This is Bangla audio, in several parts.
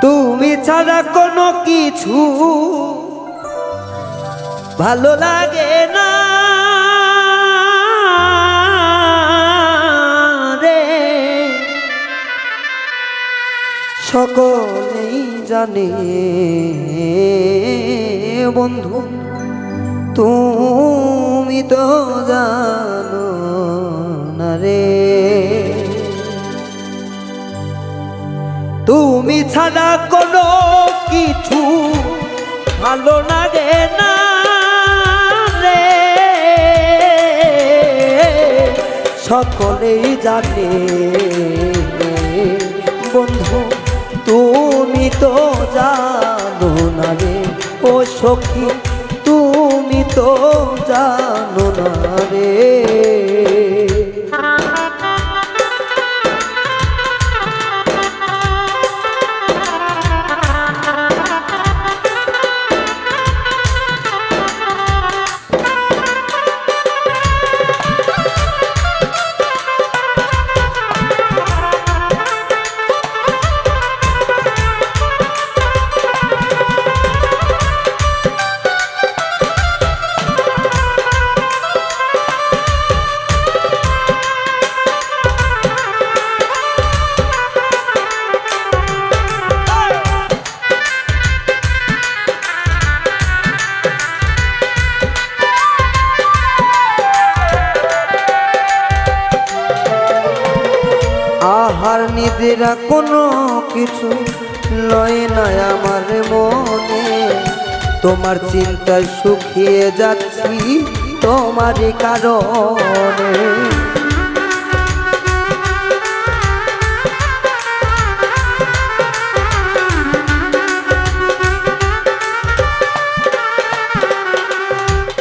তুমি ছাড়া কোনো কিছু ভালো লাগে না। রে। সকলেই জানে, বন্ধু, তুমি তো জানো না রে। তুমি ছাড়া কোনো কিছু ভালো লাগে না রে। সকলেই জানে বন্ধু, তুমি তো জানো না রে। ও সখী, তুমি তো জানো না রে। আহার নিদ্রা কোনো কিছু লয় না আমার মনে। তোমার চিন্তায় শুকিয়ে যাচ্ছি তোমারই কারণে।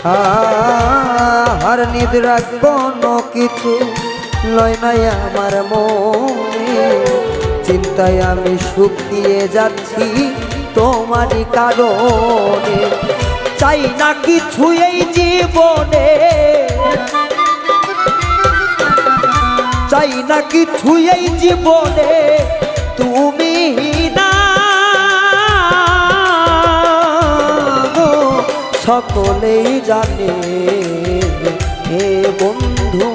আহার নিদ্রা কোনো কিছু লয় নাই আমার মনে। চিন্তায় আমি শুকিয়ে যাচ্ছি তোমারই কারণে। চাই না কিছু এই জীবনে। চাই না কিছু এই জীবনে। তুমি না। সকলেই জানে, হে বন্ধু।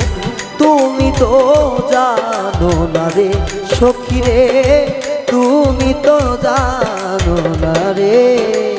তুমি তো জানো না রে সখী রে তুমি তো জানো না রে।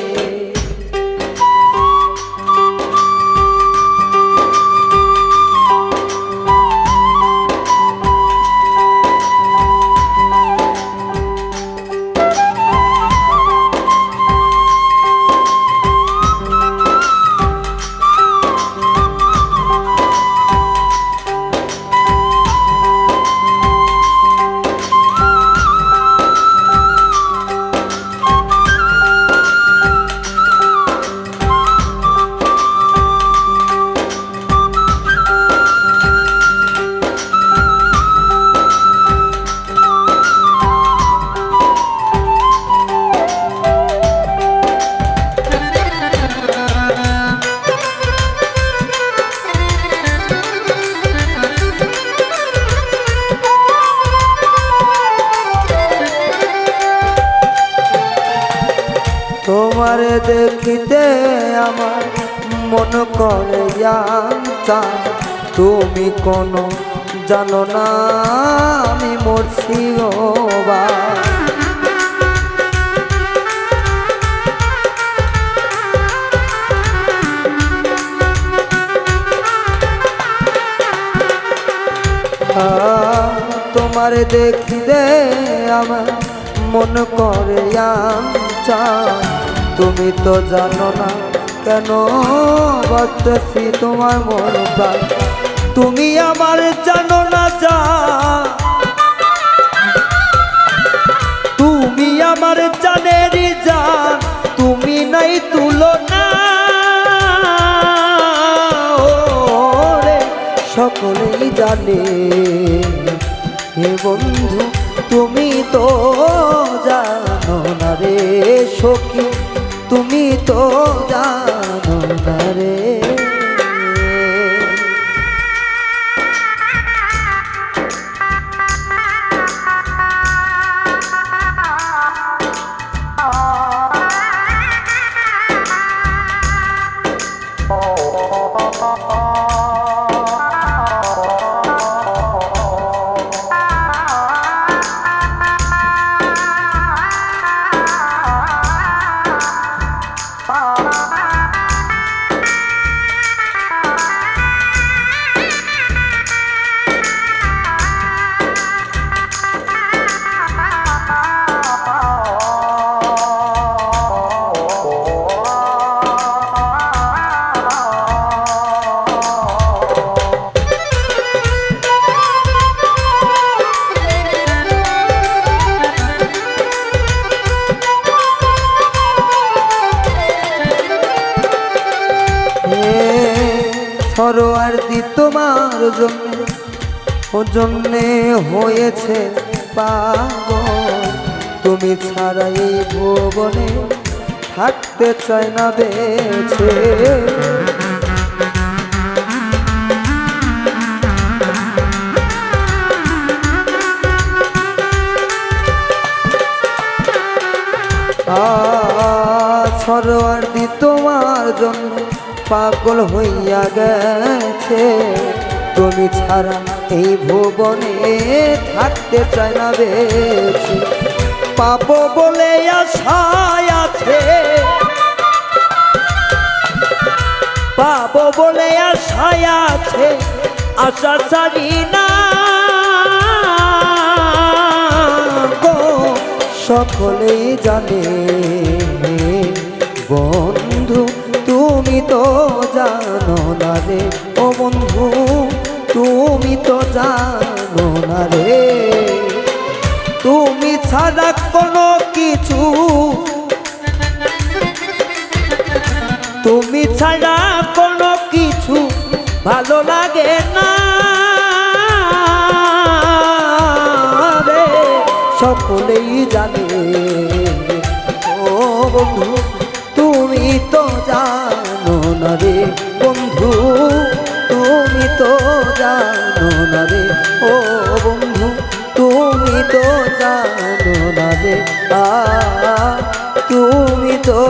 তোমার দেখিতে আমার মন করে জানতা তুমি কোনো জানো না, আমি মরছি বা। তোমার দেখিতে আমার মন করে চা তুমি তো জানো না কেন বাঁচতেছি তোমার মন প্রাণ। তুমি আমার জানো না যা। তুমি আমার জানের জান তুমি নাই তুলনা। ওরে, সকলেই জানে। হে বন্ধু, তুমি তো জানো না রে সখী। তুমি তো জানো সরোয়ার্দি তোমার জন্য। ও জন্যে হয়েছে পাগল। তুমি ছাড়াই ভুবনে থাকতে চাই না বেছে। সরোয়ার্দি তোমার জন্য। পাগল হইয়া গেছে। তুমি ছাড়া এই ভুবনে থাকতে চাই না বেছে পাবো বলে আশায় আছে। পাবো বলে আশায় আছে। আশা ছাড়ি না। সকলেই জানে বন্ধু তুমি তো জানো না রে। ও বন্ধু, তুমি তো জানো না রে। তুমি ছাড়া কোনো কিছু। তুমি ছাড়া কোনো কিছু ভালো লাগে না সকলেই জানে। ও বন্ধু রে বন্ধু, তুমি তো জানো না রে। ও বন্ধু, তুমি তো জানো না রে। আ, তুমি তো